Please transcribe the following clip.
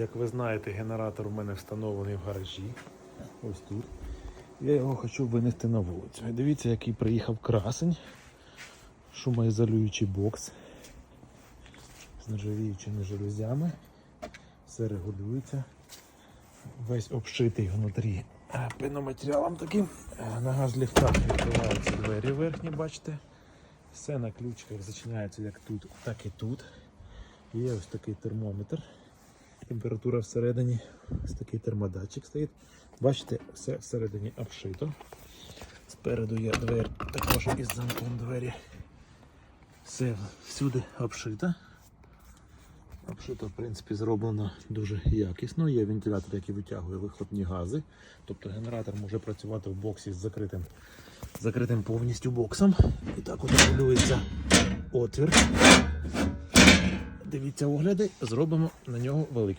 Як ви знаєте, генератор у мене встановлений в гаражі. Ось тут. Я його хочу винести на вулицю. Дивіться, який приїхав красень. Шумоізолюючий бокс з нержавіючими железями. Все регулюється. Весь обшитий внутрі е, пеноматеріалом таким. Е, На газ ліфтах відкриваються двері верхні, бачите. Все на ключках зачиняється як тут, так і тут. Є ось такий термометр. Температура всередині, ось такий термодатчик стоїть. Бачите, все всередині обшито. Спереду є двері, також із замком двері. Все всюди обшито. Обшито, в принципі, зроблено дуже якісно. Є вентилятор, який витягує вихлопні гази. Тобто генератор може працювати в боксі з закритим, закритим повністю боксом. І так от регулюється отвір. Дивіться огляди, зробимо на нього великий.